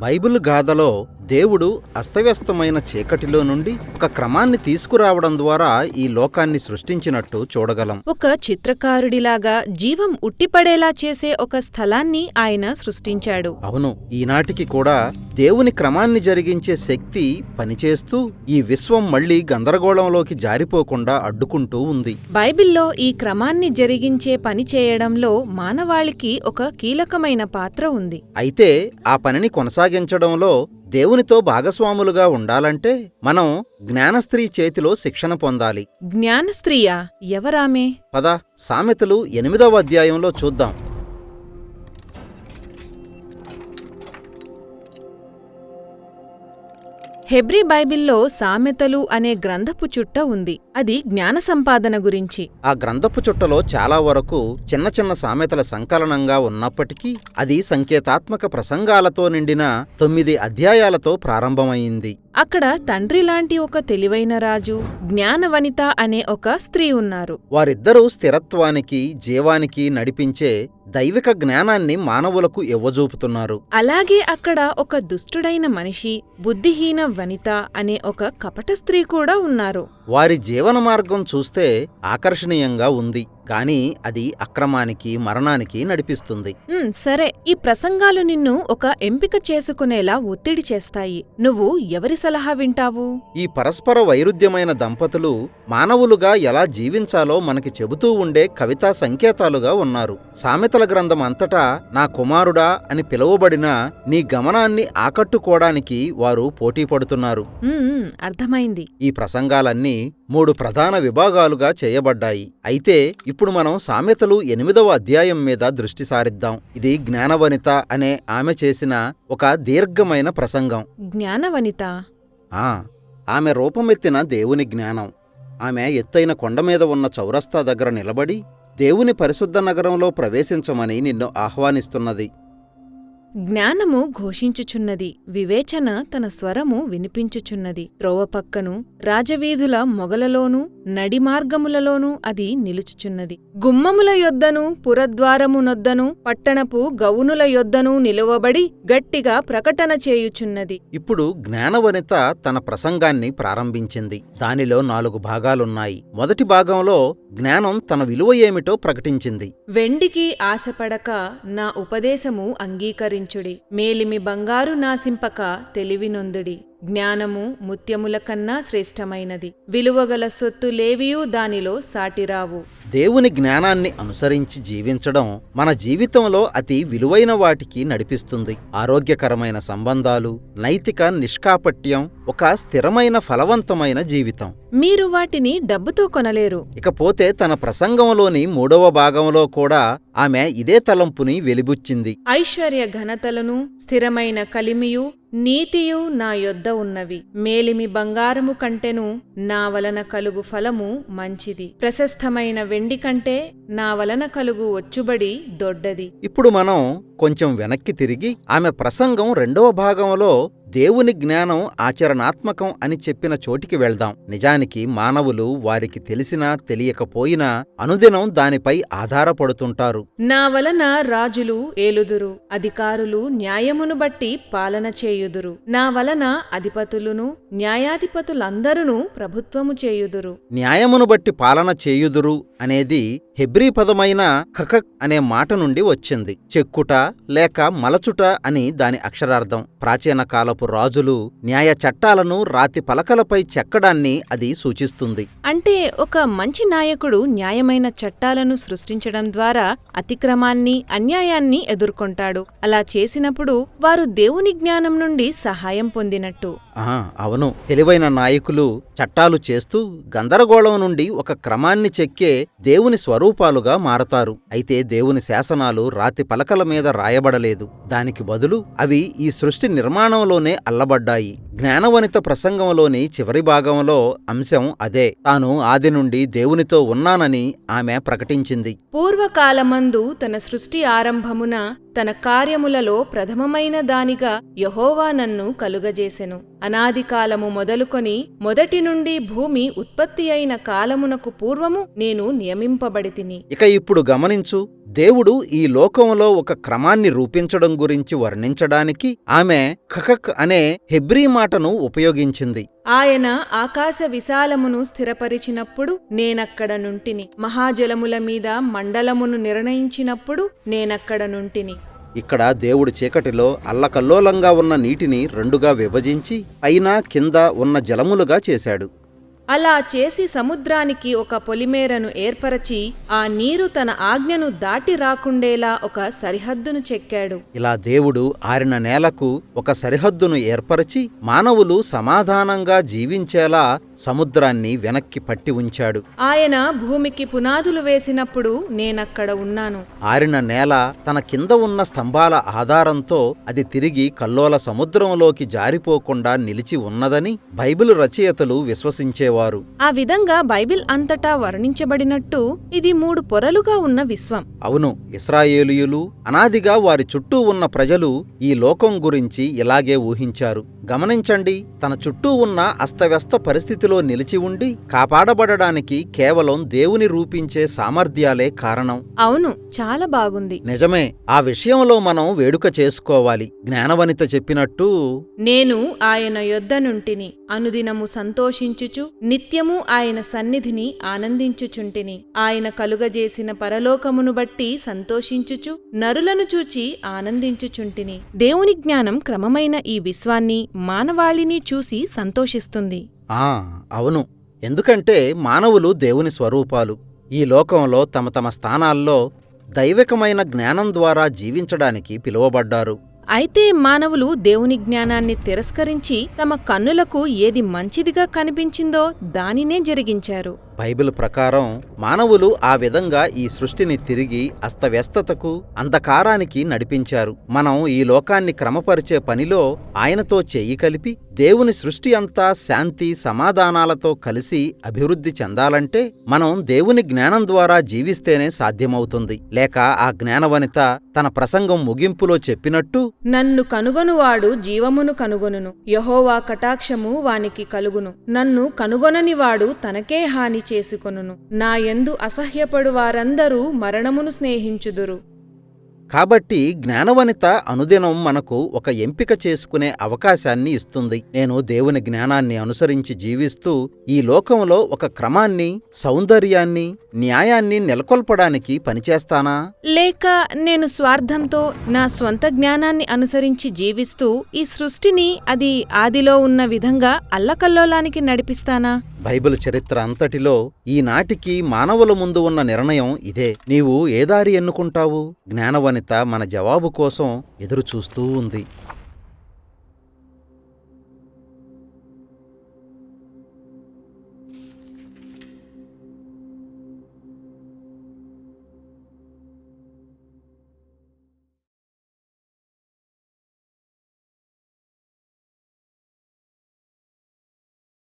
Bible గాథలో దేవుడు అస్తవ్యస్తమైన చీకటిలో నుండి ఒక క్రమాన్ని తీసుకురావడం ద్వారా ఈ లోకాన్ని సృష్టించినట్టు చూడగలం. ఒక చిత్రకారుడిలాగా జీవం ఉట్టిపడేలా చేసే ఒక స్థలాన్ని ఆయన సృష్టించాడు. అవును ఈనాటికి కూడా దేవుని క్రమాన్ని జరిగించే శక్తి పనిచేస్తూ ఈ విశ్వం మళ్ళీ గందరగోళంలోకి జారిపోకుండా అడ్డుకుంటూ ఉంది. బైబిల్లో ఈ క్రమాన్ని జరిగించే పని చేయడంలో మానవాళికి ఒక కీలకమైన పాత్ర ఉంది. అయితే ఆ పనిని కొనసాగించడంలో దేవునితో భాగస్వాములుగా ఉండాలంటే మనం జ్ఞానస్త్రీ చేతిలో శిక్షణ పొందాలి. జ్ఞానస్త్రీయా? ఎవరామే? పద సామెతలు ఎనిమిదవ అధ్యాయంలో చూద్దాం. హెబ్రీ బైబిల్లో సామెతలు అనే గ్రంథపు చుట్ట ఉంది. అది జ్ఞాన సంపాదన గురించి. ఆ గ్రంథపు చుట్టలో చాలా వరకు చిన్న చిన్న సామెతల సంకలనంగా ఉన్నప్పటికీ అది సంకేతాత్మక ప్రసంగాలతో నిండిన తొమ్మిది అధ్యాయాలతో ప్రారంభమైంది. అక్కడ తండ్రి లాంటి ఒక తెలివైన రాజు జ్ఞానవనిత అనే ఒక స్త్రీ ఉన్నారు. వారిద్దరూ స్థిరత్వానికి జీవానికి నడిపించే దైవిక జ్ఞానాన్ని మానవులకు ఇవ్వజూపుతున్నారు. అలాగే అక్కడ ఒక దుష్టుడైన మనిషి బుద్ధిహీన వనిత అనే ఒక కపట స్త్రీ కూడా ఉన్నారు. వారి జీవన మార్గం చూస్తే ఆకర్షణీయంగా ఉంది కానీ అది అక్రమానికి మరణానికి నడిపిస్తుంది. సరే ఈ ప్రసంగాలు నిన్ను ఒక ఎంపిక చేసుకునేలా ఒత్తిడి చేస్తాయి. నువ్వు ఎవరి సలహా వింటావు? ఈ పరస్పర వైరుధ్యమైన దంపతులు మానవులుగా ఎలా జీవించాలో మనకి చెబుతూ ఉండే కవితా సంకేతాలుగా ఉన్నారు. సామెతల గ్రంథం అంతటా నా కుమారుడా అని పిలువబడిన నీ గమనాన్ని ఆకట్టుకోవడానికి వారు పోటీ పడుతున్నారు. అర్థమైంది. ఈ ప్రసంగాలన్నీ మూడు ప్రధాన విభాగాలుగా చేయబడ్డాయి. అయితే ఇప్పుడు మనం సామెతలు ఎనిమిదవ అధ్యాయం మీద దృష్టి సారిద్దాం. ఇది జ్ఞానవనిత అనే ఆమె చేసిన ఒక దీర్ఘమైన ప్రసంగం. జ్ఞానవనిత? ఆ ఆమె రూపమెత్తిన దేవుని జ్ఞానం. ఆమె ఎత్తైన కొండ మీద ఉన్న చౌరస్తా దగ్గర నిలబడి దేవుని పరిశుద్ధ నగరంలో ప్రవేశించమని నిన్ను ఆహ్వానిస్తున్నది. జ్ఞానము ఘోషించుచున్నది వివేచన తన స్వరము వినిపించుచున్నది. త్రోవ పక్కను రాజవీధుల మొగలలోనూ నడిమార్గములలోనూ అది నిలుచుచున్నది. గుమ్మముల యొద్దను పురద్వారమునొద్దను పట్టణపు గౌనుల యొద్దను నిలువబడి గట్టిగా ప్రకటన చేయుచున్నది. ఇప్పుడు జ్ఞానవనిత తన ప్రసంగాన్ని ప్రారంభించింది. దానిలో నాలుగు భాగాలున్నాయి. మొదటి భాగంలో జ్ఞానం తన విలువ ఏమిటో ప్రకటించింది. వెండికి ఆశపడక నా ఉపదేశము అంగీకరించుడి మేలిమి బంగారు నాసింపక తెలివినొందుడి. జ్ఞానము ముత్యముల కన్నా శ్రేష్టమైనది. విలువగల సొత్తు లేవియూ దానిలో సాటిరావు. దేవుని జ్ఞానాన్ని అనుసరించి జీవించడం మన జీవితంలో అతి విలువైన వాటికి నడిపిస్తుంది. ఆరోగ్యకరమైన సంబంధాలు నైతిక నిష్కాపట్యం ఒక స్థిరమైన ఫలవంతమైన జీవితం. మీరు వాటిని డబ్బుతో కొనలేరు. ఇకపోతే తన ప్రసంగంలోని మూడవ భాగంలో కూడా ఆమె ఇదే తలంపుని వెలిబుచ్చింది. ఐశ్వర్య ఘనతలను స్థిరమైన కలిమియు నీతియు నా యొద్ద ఉన్నవి. మేలిమి బంగారము కంటెను నా వలన కలుగు ఫలము మంచిది. ప్రశస్తమైన వెండి కంటే నా వలన కలుగు వచ్చుబడి దొడ్డది. ఇప్పుడు మనం కొంచెం వెనక్కి తిరిగి ఆమె ప్రసంగం రెండవ భాగంలో దేవుని జ్ఞానం ఆచరణాత్మకం అని చెప్పిన చోటికి వెళ్దాం. నిజానికి మానవులు వారికి తెలిసినా తెలియకపోయినా అనుదినం దానిపై ఆధారపడుతుంటారు. నా వలన రాజులు ఏలుదురు అధికారులు న్యాయమును బట్టి పాలన చేయుదురు. నా వలన అధిపతులును న్యాయాధిపతులందరూ ప్రభుత్వము చేయుదురు. న్యాయమును బట్టి పాలన చేయుదురు అనేది హెబ్రీ పదమైన ఖకక్ అనే మాట నుండి వచ్చింది. చెక్కుట లేక మలచుట అని దాని అక్షరార్థం. ప్రాచీన కాలపు రాజులు న్యాయ చట్టాలను రాతి పలకలపై చెక్కడాన్ని అది సూచిస్తుంది. అంటే ఒక మంచి నాయకుడు న్యాయమైన చట్టాలను సృష్టించడం ద్వారా అతిక్రమాన్ని అన్యాయాన్ని ఎదుర్కొంటాడు. అలా చేసినప్పుడు వారు దేవుని జ్ఞానం నుండి సహాయం పొందినట్టు. ఆ అవును. తెలివైన నాయకులు చట్టాలు చేస్తూ గందరగోళం నుండి ఒక క్రమాన్ని చెక్కే దేవుని స్వరూపాలుగా మారతారు. అయితే దేవుని శాసనాలు రాతి పలకల మీద రాయబడలేదు. దానికి బదులు అవి ఈ సృష్టి నిర్మాణంలోనే అల్లబడ్డాయి. జ్ఞానవనిత ప్రసంగంలోని చివరి భాగంలో అంశం అదే. తాను ఆది నుండి దేవునితో ఉన్నానని ఆమె ప్రకటించింది. పూర్వకాలమందు తన సృష్టి ఆరంభమున తన కార్యములలో ప్రథమమైన దానిగా యహోవా నన్ను కలుగజేసెను. అనాది కాలము మొదలుకొని మొదటి నుండి భూమి ఉత్పత్తి అయిన కాలమునకు పూర్వము నేను నియమింపబడి తిని ఇక ఇప్పుడు గమనించు దేవుడు ఈ లోకంలో ఒక క్రమాన్ని రూపించడం గురించి వర్ణించడానికి ఆమె ఖకక్ అనే హెబ్రీ మాటను ఉపయోగించింది. ఆయన ఆకాశ విశాలమును స్థిరపరిచినప్పుడు నేనక్కడ నుంటిని మహాజలముల మీద మండలమును నిర్ణయించినప్పుడు నేనక్కడ నుంటిని. ఇక్కడ దేవుడు చీకటిలో అల్లకల్లోలంగా ఉన్న నీటిని రెండుగా విభజించి పైన కింద ఉన్న జలములుగా చేశాడు. అలా చేసి సముద్రానికి ఒక పొలిమేరను ఏర్పరచి ఆ నీరు తన ఆజ్ఞను దాటి రాకుండేలా ఒక సరిహద్దును చెక్కాడు. ఇలా దేవుడు ఆరిన నేలకు ఒక సరిహద్దును ఏర్పరచి మానవులు సమాధానంగా జీవించేలా సముద్రాన్ని వెనక్కి పట్టి ఉంచాడు. ఆయన భూమికి పునాదులు వేసినప్పుడు నేనక్కడ ఉన్నాను. ఆరిన నేల తన కింద ఉన్న స్తంభాల ఆధారంతో అది తిరిగి కల్లోల సముద్రంలోకి జారిపోకుండా నిలిచి ఉన్నదని బైబిలు రచయితలు విశ్వసించేవారు. ఆ విధంగా బైబిల్ అంతటా వర్ణించబడినట్టు ఇది మూడు పొరలుగా ఉన్న విశ్వం. అవును ఇస్రాయేలీయులు అనాదిగా వారి చుట్టూ ఉన్న ప్రజలు ఈ లోకం గురించి ఇలాగే ఊహించారు. గమనించండి తన చుట్టూ ఉన్న అస్తవ్యస్త పరిస్థితిలో నిలిచి ఉండి కాపాడబడడానికి కేవలం దేవుని రూపించే సామర్థ్యాలే కారణం. అవును చాలా బాగుంది. నిజమే ఆ విషయంలో మనం వేడుక చేసుకోవాలి. జ్ఞానవనిత చెప్పినట్టు నేను ఆయన యొద్ద నుంటిని అనుదినము సంతోషించుచు నిత్యము ఆయన సన్నిధిని ఆనందించుచుంటిని. ఆయన కలుగజేసిన పరలోకమును బట్టి సంతోషించుచు నరులను చూచి ఆనందించుచుంటిని. దేవుని జ్ఞానం క్రమమైన ఈ విశ్వాన్ని మానవాళిని చూసి సంతోషిస్తుంది. ఆ అవును. ఎందుకంటే మానవులు దేవుని స్వరూపాలు. ఈ లోకంలో తమ తమ స్థానాల్లో దైవికమైన జ్ఞానం ద్వారా జీవించడానికి పిలువబడ్డారు. అయితే మానవులు దేవుని జ్ఞానాన్ని తిరస్కరించి తమ కన్నులకు ఏది మంచిదిగా కనిపించిందో దానినే జరిగించారు. బైబిల్ ప్రకారం మానవులు ఆ విధంగా ఈ సృష్టిని తిరిగి అస్తవ్యస్తతకు అంధకారానికి నడిపించారు. మనం ఈ లోకాన్ని క్రమపరిచే పనిలో ఆయనతో చెయ్యి కలిపి దేవుని సృష్టి అంతా శాంతి సమాధానాలతో కలిసి అభివృద్ధి చెందాలంటే మనం దేవుని జ్ఞానం ద్వారా జీవిస్తేనే సాధ్యమవుతుంది. లేక ఆ జ్ఞానవనిత తన ప్రసంగం ముగింపులో చెప్పినట్టు నన్ను కనుగొనువాడు జీవమును కనుగొనును. యహోవా కటాక్షము వానికి కలుగును. నన్ను కనుగొనని వాడు తనకే హాని చేసుకొనును. నా యందు అసహ్యపడు వారందరూ మరణమును స్నేహించుదురు. కాబట్టి జ్ఞానవనిత అనుదినం మనకు ఒక ఎంపిక చేసుకునే అవకాశాన్ని ఇస్తుంది. నేను దేవుని జ్ఞానాన్ని అనుసరించి జీవిస్తూ ఈ లోకంలో ఒక క్రమాన్ని సౌందర్యాన్ని న్యాయాన్ని నెలకొల్పడానికి పనిచేస్తానా? లేక నేను స్వార్థంతో నా స్వంత జ్ఞానాన్ని అనుసరించి జీవిస్తూ ఈ సృష్టిని అది ఆదిలో ఉన్న విధంగా అల్లకల్లోలానికి నడిపిస్తానా? బైబిల్ చరిత్ర అంతటిలో ఈనాటికి మానవుల ముందు ఉన్న నిర్ణయం ఇదే. నీవు ఏ దారి ఎన్నుకుంటావు? జ్ఞానవనిత మన జవాబు కోసం ఎదురుచూస్తూ ఉంది.